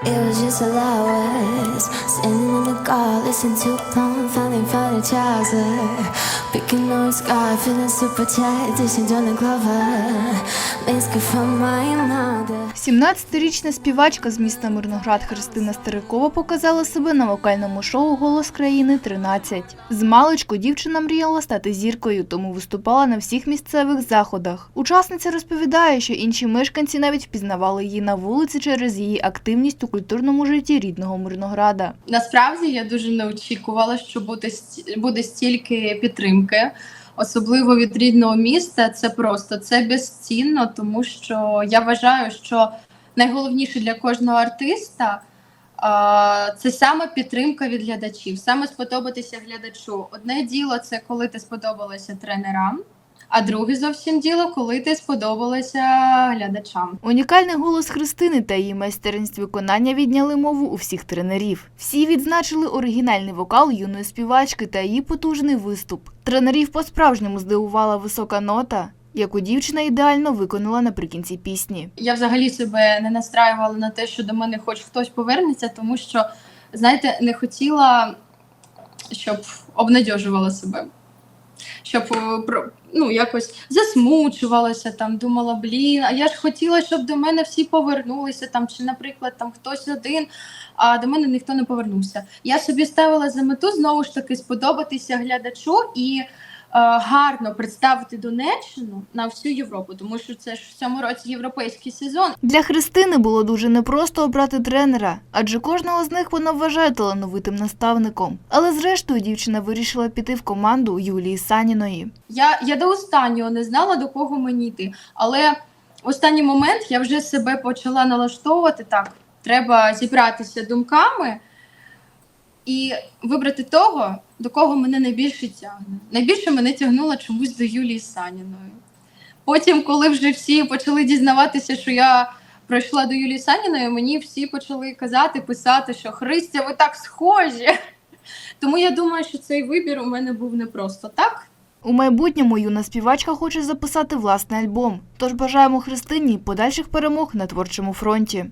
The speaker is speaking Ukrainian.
It was just a hours Standing in the car, listening to Finally found a trouser Picking on sky, feeling super tight Dishing on the clover Mask from my mother 17-річна співачка з міста Мирноград Христина Старикова показала себе на вокальному шоу Голос країни 13. З маличку дівчина мріяла стати зіркою, тому виступала на всіх місцевих заходах. Учасниця розповідає, що інші мешканці навіть впізнавали її на вулиці через її активність у культурному житті рідного Мирнограда. Насправді я дуже не очікувала, що буде буде стільки підтримки, особливо від рідного міста. Це просто це безцінно, тому що я вважаю, що найголовніше для кожного артиста. Це саме підтримка від глядачів, саме сподобатися глядачу. Одне діло це коли ти сподобалася тренерам, а друге зовсім діло, коли ти сподобалася глядачам. Унікальний голос Христини та її майстерність виконання відняли мову у всіх тренерів. Всі відзначили оригінальний вокал юної співачки та її потужний виступ. Тренерів по-справжньому здивувала висока нота, яку дівчина ідеально виконала наприкінці пісні. Я взагалі себе не настраювала на те, що до мене хоч хтось повернеться, тому що, знаєте, не хотіла, щоб обнадьожувала себе. Щоб е, ну, якось засмучувалася, там, думала, блін, а я ж хотіла, щоб до мене всі повернулися, там, чи, наприклад, там хтось один, а до мене ніхто не повернувся. Я собі ставила за мету знову ж таки сподобатися глядачу і гарно представити Донеччину на всю Європу, тому що це ж в цьому році європейський сезон. Для Христини було дуже непросто обрати тренера, адже кожного з них вона вважає талановитим наставником. Але зрештою дівчина вирішила піти в команду Юлії Саніної. Я, я до останнього не знала, до кого мені йти. Але в останній момент я вже себе почала налаштовувати так. Треба зібратися думками і вибрати того, до кого мене найбільше тягне. Найбільше мене тягнуло чомусь до Юлії Саніної. Потім, коли вже всі почали дізнаватися, що я пройшла до Юлії Саніної, мені всі почали казати, писати, що Христя, ви так схожі. Тому я думаю, що цей вибір у мене був не просто так. У майбутньому юна співачка хоче записати власний альбом. Тож бажаємо Христині подальших перемог на творчому фронті.